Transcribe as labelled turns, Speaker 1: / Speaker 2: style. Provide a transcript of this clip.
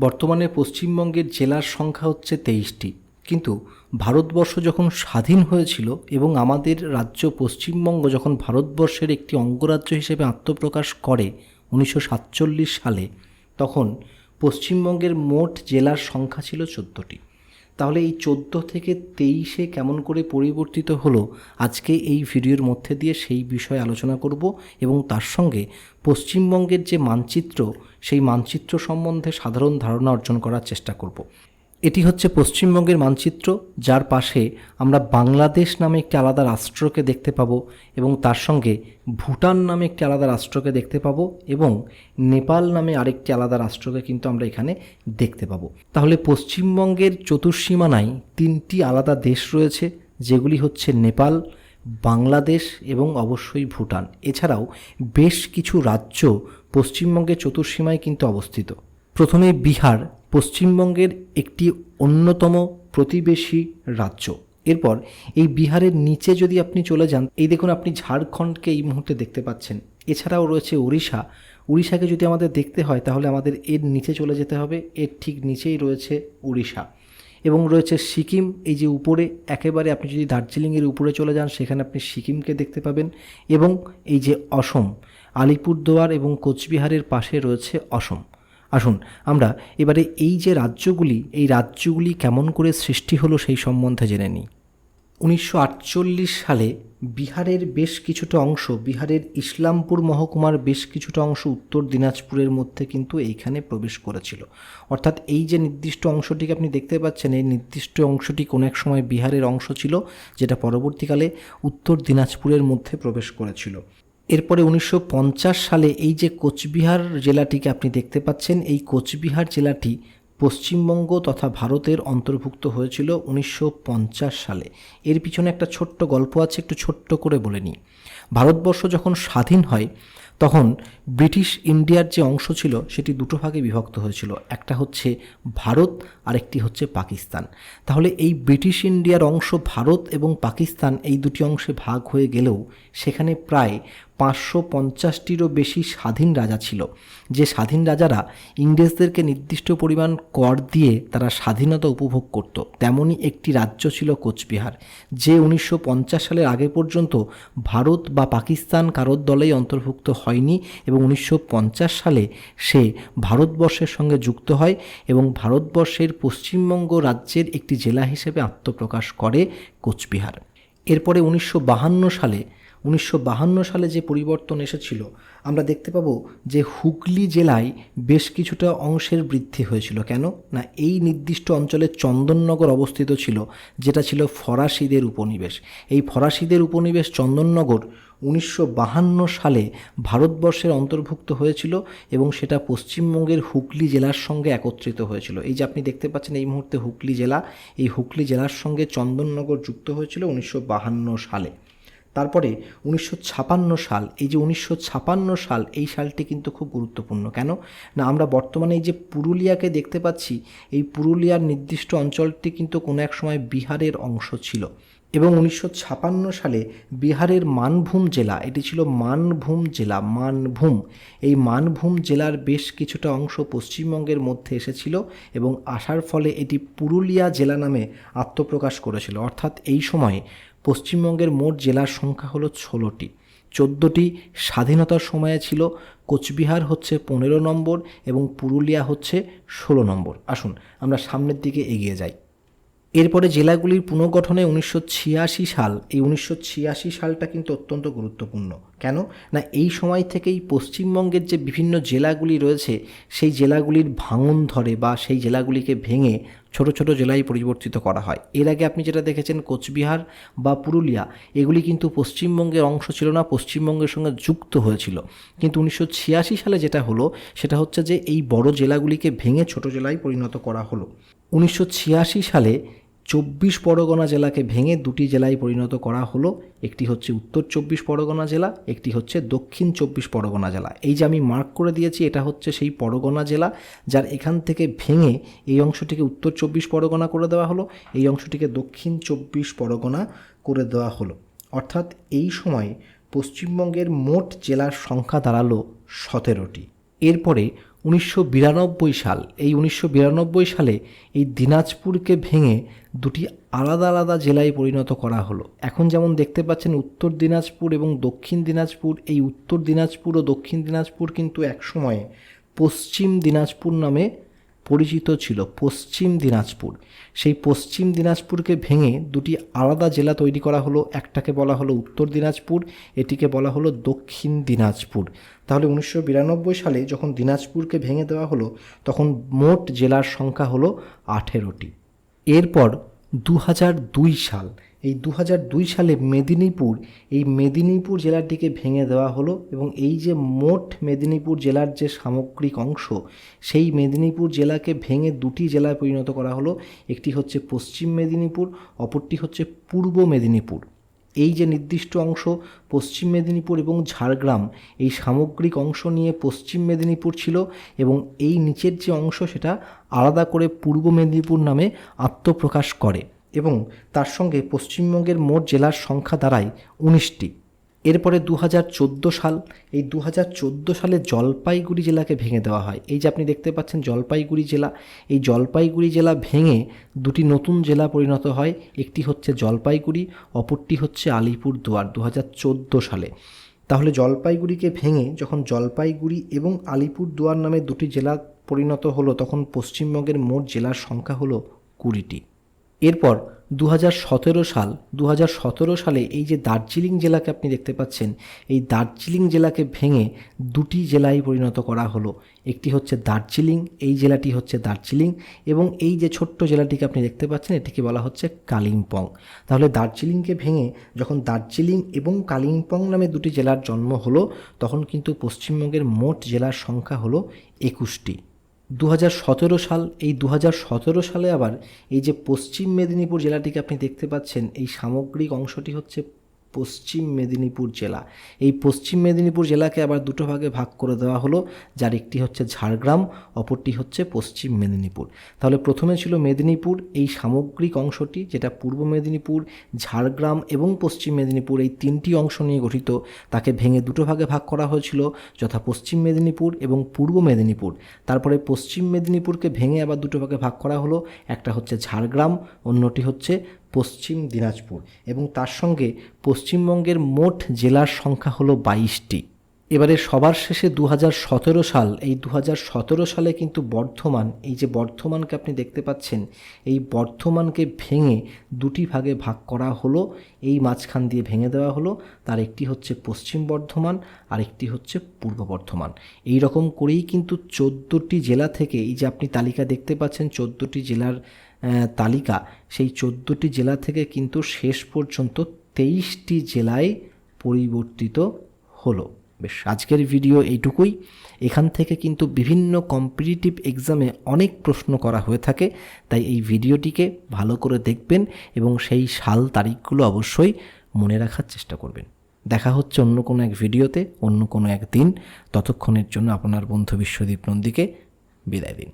Speaker 1: বর্তমানে পশ্চিমবঙ্গের জেলার সংখ্যা হচ্ছে তেইশটি। কিন্তু ভারতবর্ষ যখন স্বাধীন হয়েছিল এবং আমাদের রাজ্য পশ্চিমবঙ্গ যখন ভারতবর্ষের একটি অঙ্গরাজ্য হিসেবে আত্মপ্রকাশ করে উনিশশো সাতচল্লিশ সালে, তখন পশ্চিমবঙ্গের মোট জেলার সংখ্যা ছিল চোদ্দোটি। তাহলে এই চোদ্দ থেকে তেইশে কেমন করে পরিবর্তিত হলো? আজকে এই ভিডিওর মধ্যে দিয়ে সেই বিষয়ে আলোচনা করব এবং তার সঙ্গে পশ্চিমবঙ্গের যে মানচিত্র, সেই মানচিত্র সম্বন্ধে সাধারণ ধারণা অর্জন করার চেষ্টা করব। এটি হচ্ছে পশ্চিমবঙ্গের মানচিত্র, যার পাশে আমরা বাংলাদেশ নামে একটি আলাদা রাষ্ট্রকে দেখতে পাবো এবং তার সঙ্গে ভুটান নামে একটি আলাদা রাষ্ট্রকে দেখতে পাবো এবং নেপাল নামে আরেকটি আলাদা রাষ্ট্রকে কিন্তু আমরা এখানে দেখতে পাবো। তাহলে পশ্চিমবঙ্গের চতুর্সীমানায় তিনটি আলাদা দেশ রয়েছে, যেগুলি হচ্ছে নেপাল, বাংলাদেশ এবং অবশ্যই ভুটান। এছাড়াও বেশ কিছু রাজ্য পশ্চিমবঙ্গের চতুর্সীমায় কিন্তু অবস্থিত। প্রথমে বিহার পশ্চিমবঙ্গের একটি অন্যতম প্রতিবেশী রাজ্য। এরপর এই বিহারের নিচে যদি আপনি চলে যান, এই দেখুন আপনি ঝাড়খণ্ডকে এই মুহূর্তে দেখতে পাচ্ছেন। এছাড়াও রয়েছে উড়িষ্যা। উড়িষ্যাকে যদি আমাদের দেখতে হয়, তাহলে আমাদের এর নিচে চলে যেতে হবে। এর ঠিক নিচেই রয়েছে উড়িষ্যা। এবং রয়েছে সিকিম, এই যে উপরে, একেবারে আপনি যদি দার্জিলিংয়ের উপরে চলে যান, সেখানে আপনি সিকিমকে দেখতে পাবেন। এবং এই যে অসম, আলিপুরদুয়ার এবং কোচবিহারের পাশে রয়েছে অসম। আসুন, আমরা এবারে এই যে রাজ্যগুলি, এই রাজ্যগুলি কেমন করে সৃষ্টি হলো সেই সম্বন্ধে জেনে নিই। উনিশশো আটচল্লিশ সালে বিহারের বেশ কিছুটা অংশ, বিহারের ইসলামপুর মহকুমার বেশ কিছুটা অংশ উত্তর দিনাজপুরের মধ্যে কিন্তু এইখানে প্রবেশ করেছিল। অর্থাৎ এই যে নির্দিষ্ট অংশটিকে আপনি দেখতে পাচ্ছেন, এই নির্দিষ্ট অংশটি কোনো এক সময় বিহারের অংশ ছিল, যেটা পরবর্তীকালে উত্তর দিনাজপুরের মধ্যে প্রবেশ করেছিল। এরপরে উনিশশো পঞ্চাশ সালে এই যে কোচবিহার জেলাটিকে আপনি দেখতে পাচ্ছেন, এই কোচবিহার জেলাটি পশ্চিমবঙ্গ তথা ভারতের অন্তর্ভুক্ত হয়েছিল উনিশশো পঞ্চাশ সালে। এর পিছনে একটা ছোট্ট গল্প আছে, একটু ছোট্ট করে বলে নিই। ভারতবর্ষ যখন স্বাধীন হয়, তখন ব্রিটিশ ইন্ডিয়ার যে অংশ ছিল, সেটি দুটো ভাগে বিভক্ত হয়েছিল। একটা হচ্ছে ভারত, আরেকটি হচ্ছে পাকিস্তান। তাহলে এই ব্রিটিশ ইন্ডিয়ার অংশ ভারত এবং পাকিস্তান এই দুটি অংশে ভাগ হয়ে গেলেও সেখানে প্রায় পাঁচশো পঞ্চাশটিরও বেশি স্বাধীন রাজা ছিল। যে স্বাধীন রাজারা ইংরেজদেরকে নির্দিষ্ট পরিমাণ কর দিয়ে তারা স্বাধীনতা উপভোগ করত, তেমনই একটি রাজ্য ছিল কোচবিহার, যে উনিশশো পঞ্চাশ সালের আগে পর্যন্ত ভারত বা পাকিস্তান কারোর দলেই অন্তর্ভুক্ত হয়নি এবং উনিশশো পঞ্চাশ সালে সে ভারতবর্ষের সঙ্গে যুক্ত হয় এবং ভারতবর্ষের পশ্চিমবঙ্গ রাজ্যের একটি জেলা হিসেবে আত্মপ্রকাশ করে কোচবিহার। এরপরে উনিশশো সালে উনিশশো সালে যে পরিবর্তন এসেছিল, আমরা দেখতে পাবো যে হুগলি জেলায় বেশ কিছুটা অংশের বৃদ্ধি হয়েছিল। কেন? না, এই নির্দিষ্ট অঞ্চলে চন্দননগর অবস্থিত ছিল, যেটা ছিল ফরাসিদের উপনিবেশ। এই ফরাসিদের উপনিবেশ চন্দননগর উনিশশো সালে ভারতবর্ষের অন্তর্ভুক্ত হয়েছিল এবং সেটা পশ্চিমবঙ্গের হুগলি জেলার সঙ্গে একত্রিত হয়েছিল। এই যে আপনি দেখতে পাচ্ছেন এই মুহূর্তে হুগলি জেলা, এই হুগলি জেলার সঙ্গে চন্দননগর যুক্ত হয়েছিল উনিশশো সালে। তারপরে উনিশশো সাল, এই যে উনিশশো সাল, এই সালটি কিন্তু খুব গুরুত্বপূর্ণ। কেন? না, আমরা বর্তমানে এই যে পুরুলিয়াকে দেখতে পাচ্ছি, এই পুরুলিয়ার নির্দিষ্ট অঞ্চলটি কিন্তু কোনো এক সময় বিহারের অংশ ছিল। এবং উনিশশো সালে বিহারের মানভূম জেলা, এটি ছিল মানভূম জেলা, মানভূম। এই মানভূম জেলার বেশ কিছুটা অংশ পশ্চিমবঙ্গের মধ্যে এসেছিল এবং আসার ফলে এটি পুরুলিয়া জেলা নামে আত্মপ্রকাশ করেছিল। অর্থাৎ এই সময়ে পশ্চিমবঙ্গের মোট জেলার সংখ্যা হলো ষোলোটি। চোদ্দোটি স্বাধীনতার সময়ে ছিল, কোচবিহার হচ্ছে পনেরো নম্বর এবং পুরুলিয়া হচ্ছে ষোলো নম্বর। আসুন, আমরা সামনের দিকে এগিয়ে যাই। এরপরে জেলাগুলির পুনর্গঠনে উনিশশো ছিয়াশি সাল। এই উনিশশো ছিয়াশি সালটা কিন্তু অত্যন্ত গুরুত্বপূর্ণ। কেন? না, এই সময় থেকেই পশ্চিমবঙ্গের যে বিভিন্ন জেলাগুলি রয়েছে, সেই জেলাগুলির ভাঙন ধরে বা সেই জেলাগুলিকে ভেঙে ছোট ছোট জেলায় পরিবর্তিত করা হয়। এর আগে আপনি যেটা দেখেছেন, কোচবিহার বা পুরুলিয়া, এগুলি কিন্তু পশ্চিমবঙ্গের অংশ ছিল না, পশ্চিমবঙ্গের সঙ্গে যুক্ত হয়েছিল। কিন্তু উনিশশো ছিয়াশি সালে যেটা হলো, সেটা হচ্ছে যে এই বড় জেলাগুলিকে ভেঙে ছোট জেলায় পরিণত করা হলো। উনিশশো ছিয়াশি সালে চব্বিশ পরগনা জেলাকে ভেঙে দুটি জেলায় পরিণত করা হলো। একটি হচ্ছে উত্তর চব্বিশ পরগনা জেলা, একটি হচ্ছে দক্ষিণ চব্বিশ পরগনা জেলা। এই যে আমি মার্ক করে দিয়েছি, এটা হচ্ছে সেই পরগনা জেলা যার এখান থেকে ভেঙে এই অংশটিকে উত্তর চব্বিশ পরগনা করে দেওয়া হলো, এই অংশটিকে দক্ষিণ চব্বিশ পরগনা করে দেওয়া হলো। অর্থাৎ এই সময়ে পশ্চিমবঙ্গের মোট জেলার সংখ্যা দাঁড়াল সতেরোটি। এরপরে উনিশশো বিরানব্বই সাল। এই উনিশশো বিরানব্বই সালে এই দিনাজপুরকে ভেঙে দুটি আলাদা আলাদা জেলায় পরিণত করা হলো। এখন যেমন দেখতে পাচ্ছেন উত্তর দিনাজপুর এবং দক্ষিণ দিনাজপুর, এই উত্তর দিনাজপুর ও দক্ষিণ দিনাজপুর কিন্তু একসময়ে পশ্চিম দিনাজপুর নামে পরিচিত ছিল পশ্চিম দিনাজপুর। সেই পশ্চিম দিনাজপুরকে ভেঙে দুটি আলাদা জেলা তৈরি করা হলো। একটাকে বলা হলো উত্তর দিনাজপুর, এটিকে বলা হলো দক্ষিণ দিনাজপুর। তাহলে উনিশশো বিরানব্বই সালে যখন দিনাজপুরকে ভেঙে দেওয়া হলো, তখন মোট জেলার সংখ্যা হলো আঠেরোটি। এরপর দু সাল এই দু সালে মেদিনীপুর, এই মেদিনীপুর জেলাটিকে ভেঙে দেওয়া হলো এবং এই যে মোট মেদিনীপুর জেলার যে সামগ্রিক অংশ, সেই মেদিনীপুর জেলাকে ভেঙে দুটি জেলায় পরিণত করা হলো। একটি হচ্ছে পশ্চিম মেদিনীপুর, অপরটি হচ্ছে পূর্ব মেদিনীপুর। এই যে নির্দিষ্ট অংশ, পশ্চিম মেদিনীপুর এবং ঝাড়গ্রাম, এই সামগ্রিক অংশ নিয়ে পশ্চিম মেদিনীপুর ছিল এবং এই নিচের যে অংশ, সেটা আলাদা করে পূর্ব মেদিনীপুর নামে আত্মপ্রকাশ করে। এবং তার সঙ্গে পশ্চিমবঙ্গের মোট জেলার সংখ্যা দাঁড়ায় উনিশটি। এরপরে দু হাজার চোদ্দ সাল, এই দু হাজার চোদ্দ সালে জলপাইগুড়ি জেলাকে ভেঙে দেওয়া হয়। এই যে আপনি দেখতে পাচ্ছেন জলপাইগুড়ি জেলা, এই জলপাইগুড়ি জেলা ভেঙে দুটি নতুন জেলা পরিণত হয়। একটি হচ্ছে জলপাইগুড়ি, অপরটি হচ্ছে আলিপুরদুয়ার দু হাজার চোদ্দ সালে। তাহলে জলপাইগুড়িকে ভেঙে যখন জলপাইগুড়ি এবং আলিপুরদুয়ার নামে দুটি জেলা পরিণত হলো, তখন পশ্চিমবঙ্গের মোট জেলার সংখ্যা হলো কুড়িটি। এরপর দু হাজার সতেরো সাল দু হাজার সতেরো সালে এই যে দার্জিলিং জেলাকে আপনি দেখতে পাচ্ছেন, এই দার্জিলিং জেলাকে ভেঙে দুটি জেলায় পরিণত করা হলো। একটি হচ্ছে দার্জিলিং, এই জেলাটি হচ্ছে দার্জিলিং এবং এই যে ছোট্ট জেলাটিকে আপনি দেখতে পাচ্ছেন, এটিকে বলা হচ্ছে কালিম্পং। তাহলে দার্জিলিংকে ভেঙে যখন দার্জিলিং এবং কালিম্পং নামে দুটি জেলার জন্ম হলো, তখন কিন্তু পশ্চিমবঙ্গের মোট জেলার সংখ্যা হলো একুশটি। দু হাজার সতেরো সাল, এই দু হাজার সতেরো সালে আবার এই যে পশ্চিম মেদিনীপুর জেলাটিকে আপনি দেখতে পাচ্ছেন, এই সামগ্রিক অংশটি হচ্ছে পশ্চিম মেদিনীপুর জেলা। এই পশ্চিম মেদিনীপুর জেলাকে আবার দুটো ভাগে ভাগ করে দেওয়া হলো, যার একটি হচ্ছে ঝাড়গ্রাম, অপরটি হচ্ছে পশ্চিম মেদিনীপুর। তাহলে প্রথমে ছিল মেদিনীপুর, এই সামগ্রিক অংশটি যেটা পূর্ব মেদিনীপুর, ঝাড়গ্রাম এবং পশ্চিম মেদিনীপুর, এই তিনটি অংশ নিয়ে গঠিত, তাকে ভেঙে দুটো ভাগে ভাগ করা হয়েছিল, যথা পশ্চিম মেদিনীপুর এবং পূর্ব মেদিনীপুর। তারপরে পশ্চিম মেদিনীপুরকে ভেঙে আবার দুটো ভাগে ভাগ করা হলো, একটা হচ্ছে ঝাড়গ্রাম, অন্যটি হচ্ছে পশ্চিম দিনাজপুর এবং তার সঙ্গে পশ্চিমবঙ্গের মোট জেলার সংখ্যা হলো বাইশটি। এবারে সবার শেষে দু হাজার সতেরো সাল, এই দু হাজার সতেরো সালে কিন্তু বর্ধমান, এই যে বর্ধমানকে আপনি দেখতে পাচ্ছেন, এই বর্ধমানকে ভেঙে দুটি ভাগে ভাগ করা হলো। এই মাঝখান দিয়ে ভেঙে দেওয়া হলো, তার একটি হচ্ছে পশ্চিম বর্ধমান আর একটি হচ্ছে পূর্ব বর্ধমান। এই রকম করেই কিন্তু চোদ্দোটি জেলা থেকে, এই যে আপনি তালিকা দেখতে পাচ্ছেন, চোদ্দোটি জেলার তালিকা। সেই চোদ্দোটি জেলা থেকে কিন্তু শেষ পর্যন্ত তেইশটি জেলায় পরিবর্তিত হলো। বেশ, আজকের ভিডিও এইটুকুই। এখান থেকে কিন্তু বিভিন্ন কম্পিটিটিভ এক্সামে অনেক প্রশ্ন করা হয়ে থাকে, তাই এই ভিডিওটিকে ভালো করে দেখবেন এবং সেই সাল তারিখগুলো অবশ্যই মনে রাখার চেষ্টা করবেন। দেখা হচ্ছে অন্য কোনো এক ভিডিওতে, অন্য কোনো এক দিন। ততক্ষণের জন্য আপনার বন্ধু বিশ্বদীপ নন্দীকে বিদায় দিন।